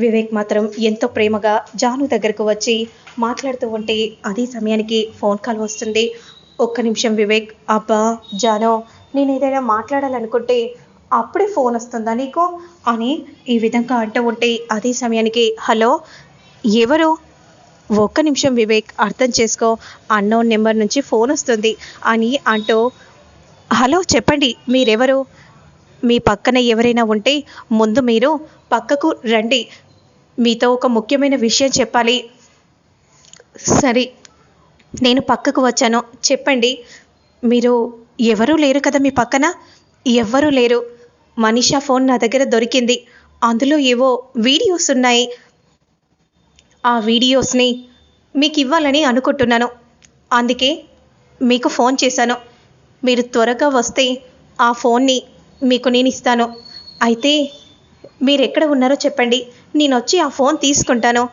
వివేక్ మాత్రం ఎంతో ప్రేమగా జాను దగ్గరకు వచ్చి మాట్లాడుతూ ఉంటే అదే సమయానికి ఫోన్ కాల్ వస్తుంది. ఒక్క నిమిషం వివేక్ అబ్బా జానో నేను ఏదైనా మాట్లాడాలనుకుంటే అప్పుడే ఫోన్ వస్తుందా నీకు? అని ఈ విధంగా అంటూ ఉంటే అదే సమయానికి హలో ఎవరు? ఒక్క నిమిషం వివేక్ అర్థం చేసుకో అన్నోన్ నెంబర్ నుంచి ఫోన్ వస్తుంది అని అంటూ హలో చెప్పండి మీరెవరు? మీ పక్కన ఎవరైనా ఉంటే ముందు మీరు పక్కకు రండి మీతో ఒక ముఖ్యమైన విషయం చెప్పాలి. సరే నేను పక్కకు వచ్చాను. చెప్పండి మీరు ఎవరూ లేరు కదా మీ పక్కన? ఎవ్వరూ లేరు. మనీషా ఫోన్ నా దగ్గర దొరికింది. అందులో ఏవో వీడియోస్ ఉన్నాయి. ఆ వీడియోస్ని మీకు ఇవ్వాలని అనుకుంటున్నాను. అందుకే మీకు ఫోన్ చేశాను. మీరు త్వరగా వస్తే ఆ ఫోన్ని మీకు నేను ఇస్తాను. అయితే మీరు ఎక్కడ ఉన్నారో చెప్పండి. నేను వచ్చి ఆ ఫోన్ తీసుకుంటాను.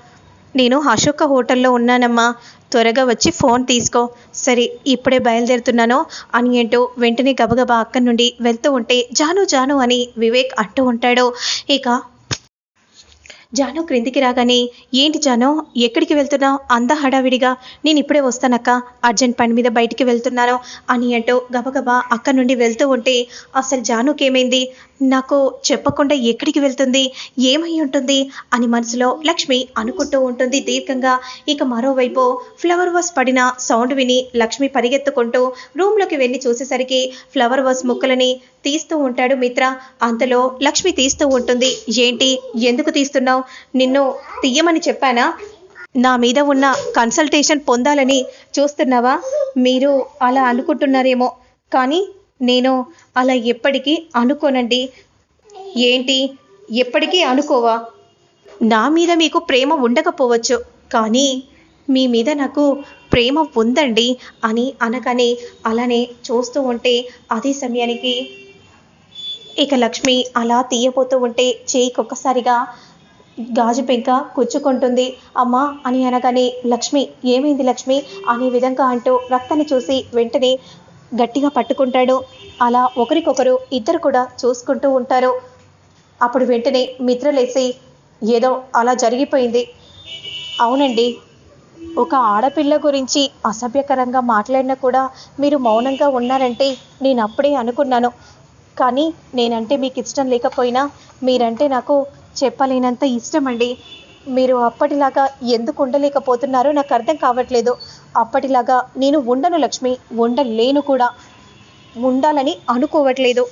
నేను అశోక హోటల్లో ఉన్నానమ్మా. త్వరగా వచ్చి ఫోన్ తీసుకో. సరే ఇప్పుడే బయలుదేరుతున్నాను. అని ఏంటో వెంటనే గబగబా అక్కడి నుండి వెళ్తూ ఉంటే జాను జాను అని వివేక్ అంటూ ఉంటాడు. ఇక జాను క్రిందికి రాగానే ఏంటి జాను ఎక్కడికి వెళ్తున్నావు? అంద హడావిడిగా. నేను ఇప్పుడే వస్తానక్క. అర్జెంట్ పని మీద బయటికి వెళ్తున్నాను అని అంటూ గబగబా అక్క నుండి వెళ్తూ ఉంటే అసలు జానుకేమైంది నాకు చెప్పకుండా ఎక్కడికి వెళ్తుంది? ఏమై ఉంటుంది? అని మనసులో లక్ష్మి అనుకుంటూ ఉంటుంది దీర్ఘంగా. ఇక మరోవైపు ఫ్లవర్ వాస్ పడిన సౌండ్ విని లక్ష్మి పరిగెత్తుకుంటూ రూమ్లోకి వెళ్ళి చూసేసరికి ఫ్లవర్ వాస్ ముక్కలని తీస్తూ ఉంటాడు మిత్ర. అంతలో లక్ష్మి తీస్తూ ఉంటుంది. ఏంటి? ఎందుకు తీస్తున్నావు? నిన్ను తీయమని చెప్పానా? నా మీద ఉన్న కన్సల్టేషన్ పొందాలని చూస్తున్నావా? మీరు అలా అనుకుంటున్నారేమో. కానీ నేను అలా ఎప్పటికీ అనుకోనండి. ఏంటి? ఎప్పటికీ అనుకోవా? నా మీద మీకు ప్రేమ ఉండకపోవచ్చు. కానీ మీ మీద నాకు ప్రేమ ఉందండి అని అనగానే అలానే చూస్తూ ఉంటే అదే సమయానికి ఇక లక్ష్మి అలా తీయబోతూ ఉంటే చేయికి ఒక్కసారిగా గాజు పెంక కూర్చుకుంటుంది అమ్మా అని అనగానే లక్ష్మి ఏమైంది లక్ష్మి? అనే విధంగా అంటూ రక్తాన్ని చూసి వెంటనే గట్టిగా పట్టుకుంటాడు. అలా ఒకరికొకరు ఇద్దరు కూడా చూసుకుంటూ ఉంటారు. అప్పుడు వెంటనే మిత్రలేసి ఏదో అలా జరిగిపోయింది. అవునండి ఒక ఆడపిల్ల గురించి అసభ్యకరంగా మాట్లాడినా కూడా మీరు మౌనంగా ఉన్నారంటే నేను అప్పుడే అనుకున్నాను. కానీ నేనంటే మీకు ఇష్టం లేకపోయినా మీరంటే నాకు చెప్పలేనంత ఇష్టం అండి మీరు అప్పటిలాగా ఎందుకు ఉండలేకపోతున్నారో నాకు అర్థం కావట్లేదు. అప్పటిలాగా నేను ఉండను లక్ష్మి ఉండలేను కూడా. ఉండాలని అనుకోవట్లేదు.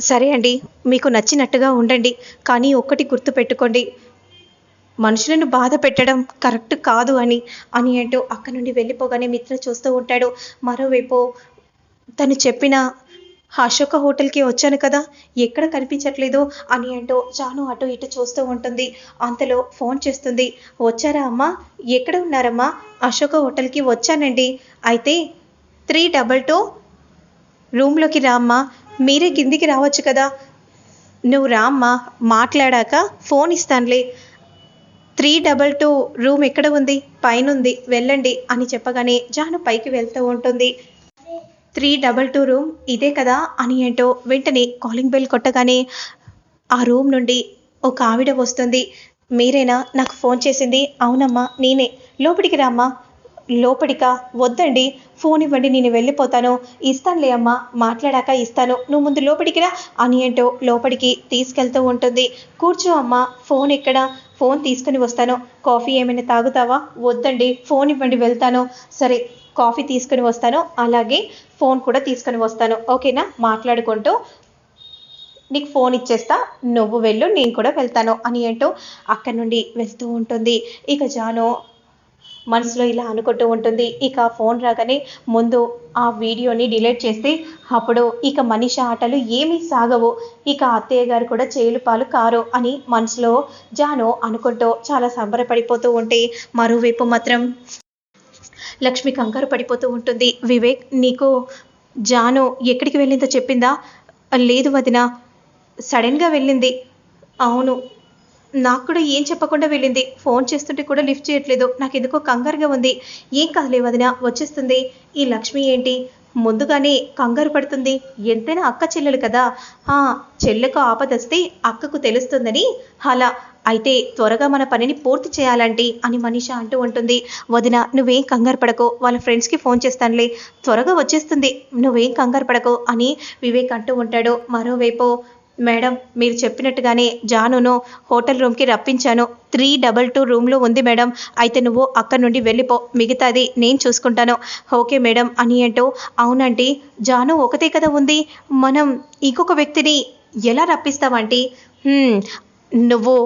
సరే అండి మీకు నచ్చినట్టుగా ఉండండి కానీ ఒక్కటి గుర్తుపెట్టుకోండి మనుషులను బాధ పెట్టడం కరెక్ట్ కాదు అని అని అంటూ అక్కడి నుండి వెళ్ళిపోగానే మిత్ర చూస్తూ ఉంటాడు. మరోవైపు తను చెప్పిన అశోక హోటల్కి వచ్చాను కదా ఎక్కడ కనిపించట్లేదు అని అంటూ చాను అటు ఇటు చూస్తూ ఉంటుంది. అంతలో ఫోన్ చేస్తుంది వచ్చారా అమ్మా? ఎక్కడ ఉన్నారమ్మా? అశోక హోటల్కి వచ్చానండి. అయితే త్రీ డబల్ టూ రూమ్లోకి రామ్మా మీరే కిందికి రావచ్చు కదా. నువ్వు రామ్మా మాట్లాడాక ఫోన్ ఇస్తానులే. త్రీ డబల్ టూ రూమ్ ఎక్కడ ఉంది? పైనుంది. వెళ్ళండి అని చెప్పగానే జాను పైకి వెళ్తూ ఉంటుంది. త్రీ డబల్ టూ రూమ్ ఇదే కదా అని ఏంటో వెంటనే కాలింగ్ బెల్ కొట్టగానే ఆ రూమ్ నుండి ఒక ఆవిడ వస్తుంది. మీరేనా? నాకు ఫోన్ చేసింది. అవునమ్మా నేనే. లోపలికి రామ్మా. లోపలికా వద్దండి ఫోన్ ఇవ్వండి నేను వెళ్ళిపోతాను. ఇస్తానులే అమ్మా మాట్లాడాక ఇస్తాను. నువ్వు ముందు లోపలికి రా అని ఏంటో లోపలికి తీసుకెళ్తూ ఉంటుంది. కూర్చో అమ్మా ఫోన్ ఎక్కడ? ఫోన్ తీసుకుని వస్తాను. కాఫీ ఏమైనా తాగుతావా? వద్దండి ఫోన్ ఇవ్వండి వెళ్తాను. సరే కాఫీ తీసుకుని వస్తాను. అలాగే ఫోన్ కూడా తీసుకుని వస్తాను. ఓకేనా? మాట్లాడుకుంటూ నీకు ఫోన్ ఇచ్చేస్తా నువ్వు వెళ్ళు నేను కూడా వెళ్తాను. అని ఏంటో అక్కడి నుండి వెళ్తూ ఉంటుంది. ఇక జాను మనసులో ఇలా అనుకుంటూ ఉంటుంది. ఇక ఫోన్ రాగానే ముందు ఆ వీడియోని డిలీట్ చేస్తే అప్పుడు ఇక మనిషి ఆటలు ఏమీ సాగవు. ఇక అత్తయ్య గారు కూడా చేలు పాలు కారు అని మనసులో జాను అనుకుంటూ చాలా సంబరపడిపోతూ ఉంటే మరోవైపు మాత్రం లక్ష్మి కంగారు పడిపోతూ ఉంటుంది. వివేక్ నీకు జాను ఎక్కడికి వెళ్ళిందో చెప్పిందా? లేదు వదిన సడన్గా వెళ్ళింది. అవును నాకు కూడా ఏం చెప్పకుండా వెళ్ళింది. ఫోన్ చేస్తుంటే కూడా లిఫ్ట్ చేయట్లేదు. నాకు ఎందుకో కంగారుగా ఉంది. ఏం కాదులే వదిన వచ్చేస్తుంది. ఈ లక్ష్మి ఏంటి? ముందుగానే కంగారు పడుతుంది. ఎంతైనా అక్క చెల్లెలు కదా. ఆ చెల్లెకు ఆపదొస్తే అక్కకు తెలుస్తుందని అలా. అయితే త్వరగా మన పనిని పూర్తి చేయాలంటే అని మనీష అంటూ ఉంటుంది. వదిన నువ్వేం కంగారు పడకు. వాళ్ళ ఫ్రెండ్స్కి ఫోన్ చేస్తానులే. త్వరగా వచ్చేస్తుంది. నువ్వేం కంగారు పడకు అని వివేక్ అంటూ ఉంటాడు. మరోవైపు మేడం మీరు చెప్పినట్టుగానే జానును హోటల్ రూమ్కి రప్పించాను. త్రీ డబల్ టూ రూమ్లో ఉంది మేడం. అయితే నువ్వు అక్కడి నుండి వెళ్ళిపో. మిగతాది నేను చూసుకుంటాను. ఓకే మేడం అని అంటూ అవునండి జాను ఒకతే కదా ఉంది. మనం ఇంకొక వ్యక్తిని ఎలా రప్పిస్తామంటే? నువ్వు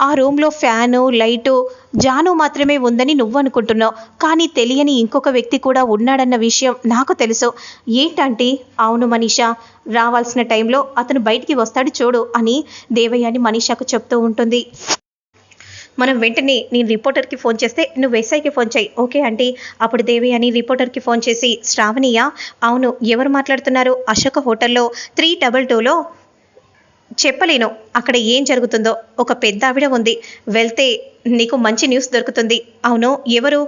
ఆ రూమ్లో ఫ్యాను లైటు జాను మాత్రమే ఉందని నువ్వు అనుకుంటున్నావు కానీ తెలియని ఇంకొక వ్యక్తి కూడా ఉన్నాడన్న విషయం నాకు తెలుసు. ఏంటంటే అవును మనీషా రావాల్సిన టైంలో అతను బయటికి వస్తాడు చూడు అని దేవయ్యని మనీషాకు చెప్తూ ఉంటుంది. మనం వెంటనే నేను రిపోర్టర్కి ఫోన్ చేస్తే నువ్వు ఎస్ఐకి ఫోన్ చేయి ఓకే ఆంటీ? అప్పుడు దేవి అని రిపోర్టర్కి ఫోన్ చేసి శ్రావణియా అవును ఎవరు మాట్లాడుతున్నారు? అశోక హోటల్లో త్రీ డబల్ టూలో చెప్పలేను. అక్కడ ఏం జరుగుతుందో ఒక పెద్ద ఆవిడ ఉంది. వెళ్తే నీకు మంచి న్యూస్ దొరుకుతుంది. అవును ఎవరు?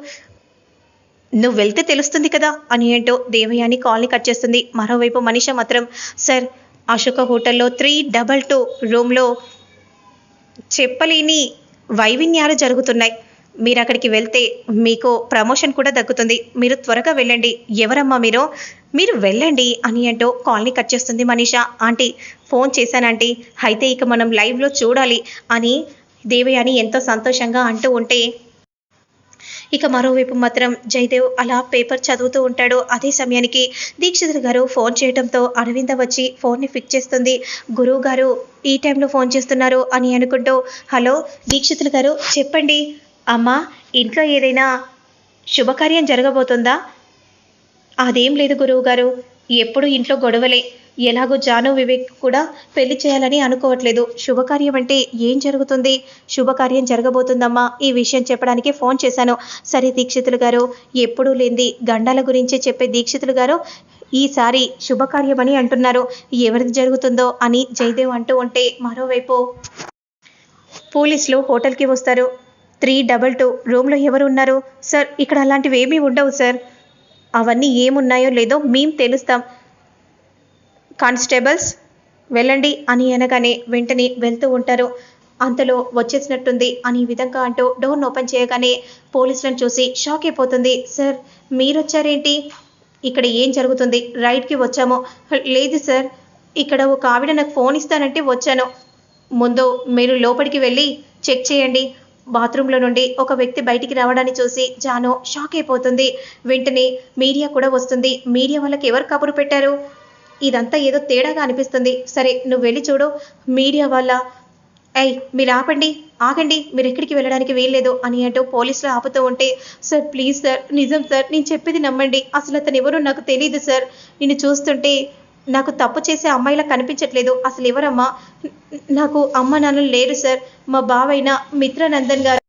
నువ్వు వెళ్తే తెలుస్తుంది కదా అని ఏంటో దేవయాని కాల్ని కట్ చేస్తుంది. మరోవైపు మనిష మాత్రం సార్ అశోక హోటల్లో త్రీ డబల్ టూ రూమ్లో చెప్పలేని వైవిన్యాలు జరుగుతున్నాయి. మీరు అక్కడికి వెళ్తే మీకు ప్రమోషన్ కూడా దక్కుతుంది. మీరు త్వరగా వెళ్ళండి. ఎవరమ్మా మీరు? మీరు వెళ్ళండి అని అంటూ కాల్ని కట్ చేస్తుంది మనీషా. ఆంటీ ఫోన్ చేశానంటీ అయితే ఇక మనం లైవ్లో చూడాలి అని దేవయాని ఎంతో సంతోషంగా అంటూ ఉంటే ఇక మరోవైపు మాత్రం జయదేవ్ అలా పేపర్ చదువుతూ ఉంటాడు. అదే సమయానికి దీక్షితులు గారు ఫోన్ చేయడంతో అరవింద వచ్చి ఫోన్ని ఫిక్ చేస్తుంది. గురువు గారు ఈ టైంలో ఫోన్ చేస్తున్నారు అని అనుకుంటూ హలో దీక్షితులు గారు చెప్పండి. అమ్మా ఇంట్లో ఏదైనా శుభకార్యం జరగబోతుందా? అదేం లేదు గురువు గారు ఎప్పుడు ఇంట్లో గొడవలే. ఎలాగో జాను వివేక్ కూడా పెళ్ళి చేయాలని అనుకోవట్లేదు. శుభకార్యం అంటే ఏం జరుగుతుంది? శుభకార్యం జరగబోతుందమ్మా. ఈ విషయం చెప్పడానికి ఫోన్ చేశాను. సరే దీక్షితులు గారు ఎప్పుడూ లేనిది గండాల గురించి చెప్పే దీక్షితులు గారు ఈసారి శుభకార్యం అని అంటున్నారు. ఎవరిది జరుగుతుందో అని జయదేవ్ అంటూ ఉంటే మరోవైపు పోలీసులు హోటల్కి వస్తారు. Three double two. రూమ్లో ఎవరు ఉన్నారు సార్ ఇక్కడ అలాంటివి ఏమీ ఉండవు సార్. అవన్నీ ఏమున్నాయో లేదో మేం తెలుస్తాం. కానిస్టేబుల్స్ వెళ్ళండి అని అనగానే వెంటనే వెళ్తూ ఉంటారు. అంతలో వచ్చేసినట్టుంది అని విధంగా అంటూ డోర్ను ఓపెన్ చేయగానే పోలీసులను చూసి షాక్ అయిపోతుంది. సార్ మీరొచ్చారేంటి? ఇక్కడ ఏం జరుగుతుంది? రైడ్కి వచ్చాము. లేదు సార్. ఇక్కడ ఒక ఆవిడ నాకు ఫోన్ ఇస్తానంటే వచ్చాను. ముందు మీరు లోపలికి వెళ్ళి చెక్ చేయండి. బాత్రూంలో నుండి ఒక వ్యక్తి బయటికి రావడాన్ని చూసి జాను షాక్ అయిపోతుంది. వెంటనే మీడియా కూడా వస్తుంది. మీడియా వాళ్ళకి ఎవరు కబురు పెట్టారు? ఇదంతా ఏదో తేడాగా అనిపిస్తుంది. సరే నువ్వు వెళ్ళి చూడు. మీడియా వాళ్ళ అయ్ మీరు ఆపండి. ఆగండి. మీరు ఎక్కడికి వెళ్ళడానికి వీల్లేదు అని అంటూ పోలీసులు ఆపుతూ ఉంటే సార్ ప్లీజ్ సార్. నిజం సార్. నేను చెప్పేది నమ్మండి. అసలు అతను ఎవరో నాకు తెలియదు సార్. నిన్ను చూస్తుంటే నాకు తప్పు చేసే అమ్మాయిలా కనిపించట్లేదు. అసలు ఎవరమ్మా? నాకు అమ్మ నాన్న లేరు సార్. మా బావైన మిత్రానందన్ గారు